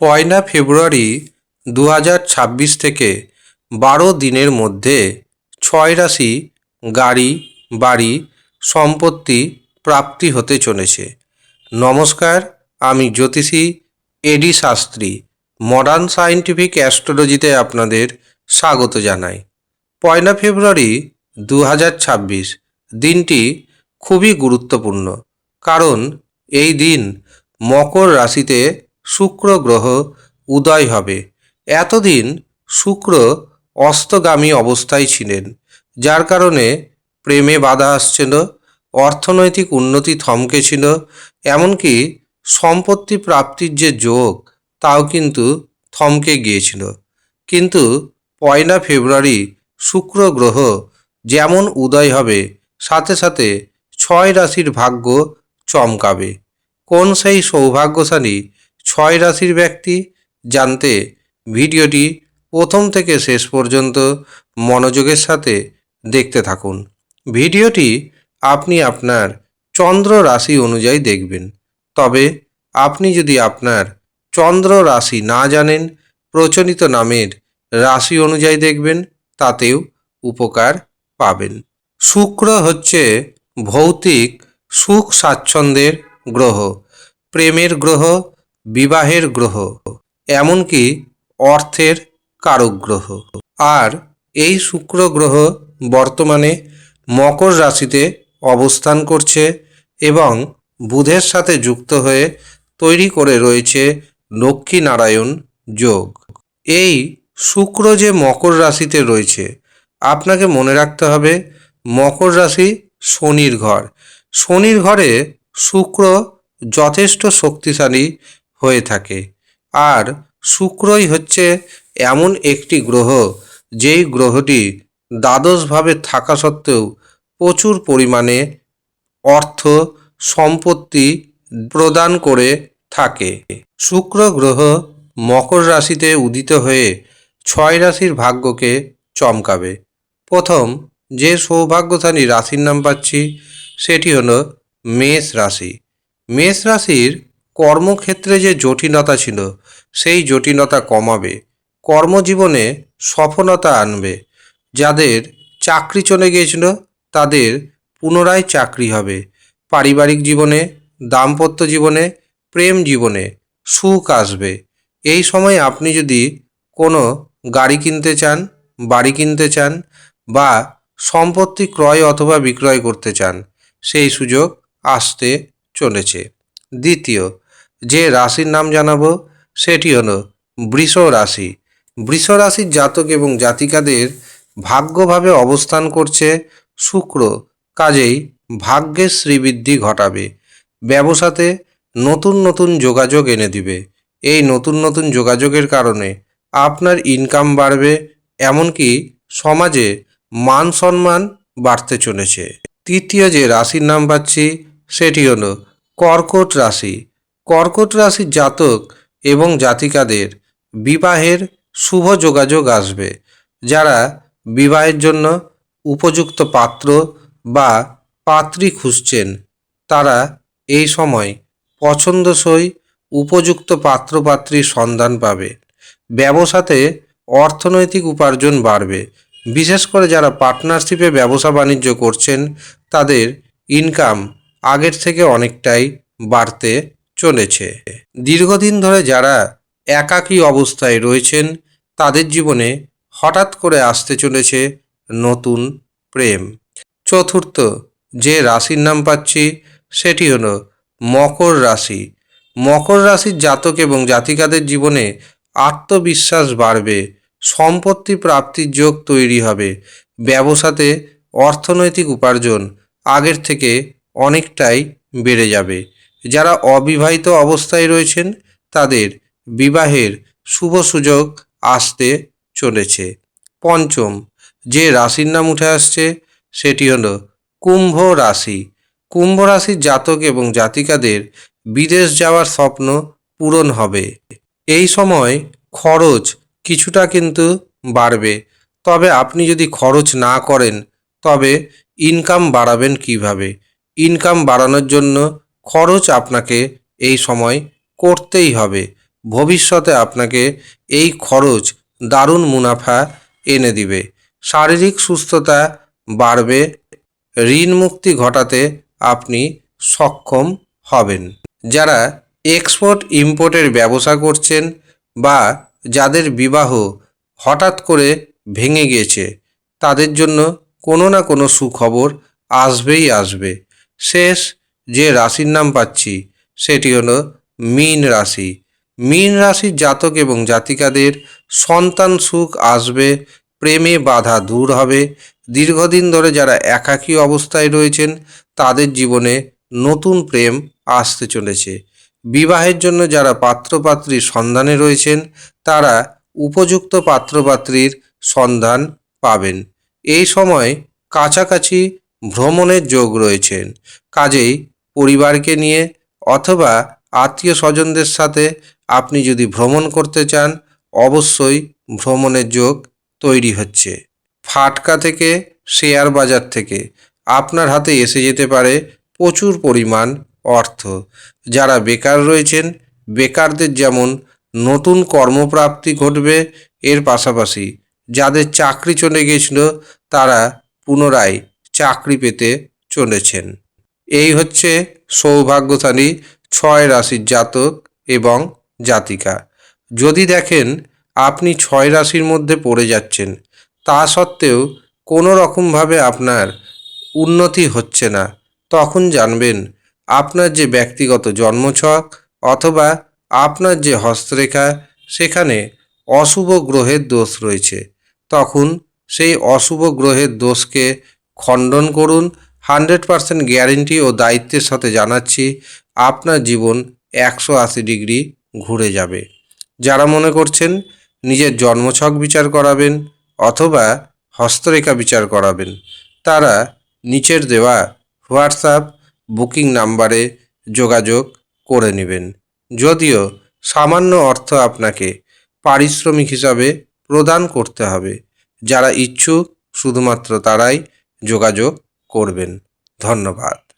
পয়লা ফেব্রুয়ারি দু হাজার ছাব্বিশ থেকে বারো দিনের মধ্যে ছয় রাশি গাড়ি, বাড়ি, সম্পত্তি প্রাপ্তি হতে চলেছে। নমস্কার, আমি জ্যোতিষী A D Shastri modern scientific অ্যাস্ট্রোলজিতে আপনাদের স্বাগত জানাই। পয়লা ফেব্রুয়ারি দু হাজার ছাব্বিশ দিনটি খুবই গুরুত্বপূর্ণ, কারণ এই দিন মকর রাশিতে শুক্র গ্রহ উদয় হবে। এতদিন শুক্র অস্তগামী অবস্থায় ছিলেন, যার কারণে প্রেমে বাধা আসছিল, অর্থনৈতিক উন্নতি থমকে ছিল এমনকি সম্পত্তি প্রাপ্তির যে যোগ, তাও কিন্তু থমকে গিয়েছিল। কিন্তু পয়লা ফেব্রুয়ারি শুক্র গ্রহ যেমন উদয় হবে, সাথে সাথে ছয় রাশির ভাগ্য চমকাবে। কোন সেই সৌভাগ্যশালী ছয় রাশির ব্যক্তি জানতে ভিডিওটি প্রথম থেকে শেষ পর্যন্ত মনোযোগের সাথে দেখতে থাকুন। ভিডিওটি আপনি আপনার চন্দ্র রাশি অনুযায়ী দেখবেন। তবে আপনি যদি আপনার চন্দ্র রাশি না জানেন, প্রচলিত নামের রাশি অনুযায়ী দেখবেন, তাতেও উপকার পাবেন। শুক্র হচ্ছে ভৌতিক সুখ স্বাচ্ছন্দ্যের গ্রহ। প্রেমের গ্রহ বিবাহের গ্রহ, এমনকি অর্থের কারক গ্রহ আর এই শুক্র গ্রহ বর্তমানে মকর রাশিতে অবস্থান করছে এবং বুধের সাথে যুক্ত হয়ে তৈরি করে রয়েছে লক্ষ্মীনারায়ণ যোগ। এই শুক্র যে মকর রাশিতে রয়েছে, আপনাকে মনে রাখতে হবে, মকর রাশি শনির ঘর। শনির ঘরে শুক্র যথেষ্ট শক্তিশালী হয়ে থাকে। আর শুক্রই হচ্ছে এমন একটি গ্রহ, যেই গ্রহটি দ্বাদশভাবে থাকা সত্ত্বেও প্রচুর পরিমাণে অর্থ সম্পত্তি প্রদান করে থাকে। শুক্র গ্রহ মকর রাশিতে উদিত হয়ে ছয় রাশির ভাগ্যকে চমকাবে। প্রথম যে সৌভাগ্যশালী রাশির নাম পাচ্ছি, সেটি হলো মেষ রাশি। মেষ রাশির কর্মক্ষেত্রে যে জটিলতা ছিল, সেই জটিলতা কমাবে। কর্মজীবনে সফলতা আনবে। যাদের চাকরি চলে গিয়েছিল, তাদের পুনরায় চাকরি হবে। পারিবারিক জীবনে, দাম্পত্য জীবনে, প্রেম জীবনে সুখ আসবে। এই সময় আপনি যদি কোনো গাড়ি কিনতে চান, বাড়ি কিনতে চান বা সম্পত্তি ক্রয় অথবা বিক্রয় করতে চান, সেই সুযোগ আসতে চলেছে। দ্বিতীয় যে রাশির নাম জানাব, সেটি হলো বৃষ রাশি। বৃষ রাশির জাতক এবং জাতিকাদের ভাগ্যভাবে অবস্থান করছে শুক্র, কাজেই ভাগ্যের শ্রীবৃদ্ধি ঘটাবে। ব্যবসাতে নতুন নতুন যোগাযোগ এনে দিবে। এই নতুন নতুন যোগাযোগের কারণে আপনার ইনকাম বাড়বে, এমনকি সমাজে মান সম্মান বাড়তে চলেছে। তৃতীয় যে রাশির নাম পাচ্ছি, সেটি হলো কর্কট রাশি। কর্কট রাশির জাতক এবং জাতিকাদের বিবাহের শুভ যোগাযোগ আসবে। যারা বিবাহের জন্য উপযুক্ত পাত্র বা পাত্রী খুঁজছেন, তারা এই সময় পছন্দসই উপযুক্ত পাত্রপাত্রীর সন্ধান পাবে। ব্যবসাতে অর্থনৈতিক উপার্জন বাড়বে। বিশেষ করে যারা পার্টনারশিপে ব্যবসা বাণিজ্য করছেন, তাদের ইনকাম আগের থেকে অনেকটাই বাড়তে চলেছে। দীর্ঘদিন ধরে যারা একাকী অবস্থায় রয়েছেন, তাদের জীবনে হঠাৎ করে আসতে চলেছে নতুন প্রেম। চতুর্থ যে রাশির নাম পাচ্ছি, সেটি হলো মকর রাশি। মকর রাশির জাতক এবং জাতিকাদের জীবনে আত্মবিশ্বাস বাড়বে, সম্পত্তি প্রাপ্তির যোগ তৈরি হবে, ব্যবসাতে অর্থনৈতিক উপার্জন আগের থেকে অনেকটাই বেড়ে যাবে। যারা অবিবাহিত অবস্থায় রয়েছেন, তাদের বিবাহের শুভ সুযোগ আসতে চলেছে। পঞ্চম, যে রাশির নাম উঠে আসছে, সেটি হল কুম্ভ রাশি। কুম্ভ রাশির জাতক এবং জাতিকাদের বিদেশ যাওয়ার স্বপ্ন পূরণ হবে। এই সময় খরচ কিছুটা কিন্তু বাড়বে। তবে আপনি যদি খরচ না করেন, তবে ইনকাম বাড়াবেন কীভাবে? ইনকাম বাড়ানোর জন্য খরচ আপনাকে এই সময় করতেই হবে। ভবিষ্যতে আপনাকে এই খরচ দারুণ মুনাফা এনে দিবে। শারীরিক সুস্থতা বাড়বে। ঋণ মুক্তি ঘটাতে আপনি সক্ষম হবেন। যারা এক্সপোর্ট, ইম্পোর্টের ব্যবসা করছেন বা যাদের বিবাহ হঠাৎ করে ভেঙে গিয়েছে, তাদের জন্য কোনো না কোনো সুখবর আসবেই আসবে। শেষ যে রাশির নাম পাচ্ছি, সেটি হলো মীন রাশি। মীন রাশির জাতক এবং জাতিকাদের সন্তান সুখ আসবে, প্রেমে বাধা দূর হবে। দীর্ঘদিন ধরে যারা একাকী অবস্থায় রয়েছেন, তাদের জীবনে নতুন প্রেম আসতে চলেছে। বিবাহের জন্য যারা পাত্রপাত্রীর সন্ধানে রয়েছেন, তারা উপযুক্ত পাত্রপাত্রীর সন্ধান পাবেন। এই সময় কাছাকাছি ভ্রমণের যোগ রয়েছেন। কাজেই পরিবারকে নিয়ে অথবা আত্মীয় স্বজনদের সাথে আপনি যদি ভ্রমণ করতে চান, অবশ্যই ভ্রমণের যোগ তৈরি হচ্ছে। ফাটকা থেকে, শেয়ার বাজার থেকে আপনার হাতে এসে যেতে পারে প্রচুর পরিমাণ অর্থ। যারা বেকার রয়েছেন, বেকারদের যেমন নতুন কর্মপ্রাপ্তি ঘটবে, এর পাশাপাশি যাদের চাকরি চলে গিয়েছিল তারা পুনরায় চাকরি পেতে চলেছেন। এই হচ্ছে সৌভাগ্যশালী ছয় রাশির জাতক এবং জাতিকা। যদি দেখেন, আপনি ছয় রাশির মধ্যে পড়ে যাচ্ছেন, তা সত্ত্বেও কোনো রকমভাবে আপনার উন্নতি হচ্ছে না। তখন জানবেন, আপনার যে ব্যক্তিগত জন্মছক অথবা আপনার যে হস্তরেখা, সেখানে অশুভ গ্রহের দোষ রয়েছে। তখন সেই অশুভ গ্রহের দোষকে খণ্ডন করুন হান্ড্রেড পারসেন্ট গ্যারেন্টি ও দায়িত্বের সাথে জানাচ্ছি, আপনার জীবন একশো আশি ডিগ্রি ঘুরে যাবে। যারা মনে করছেন নিজের জন্মছক বিচার করাবেন অথবা হস্তরেখা বিচার করাবেন, তারা নিচের দেওয়া হোয়াটসঅ্যাপ বুকিং নাম্বারে যোগাযোগ করে নেবেন। যদিও সামান্য অর্থ আপনাকে পারিশ্রমিক হিসাবে প্রদান করতে হবে, যারা ইচ্ছুক শুধুমাত্র তারাই যোগাযোগ করবেন। ধন্যবাদ।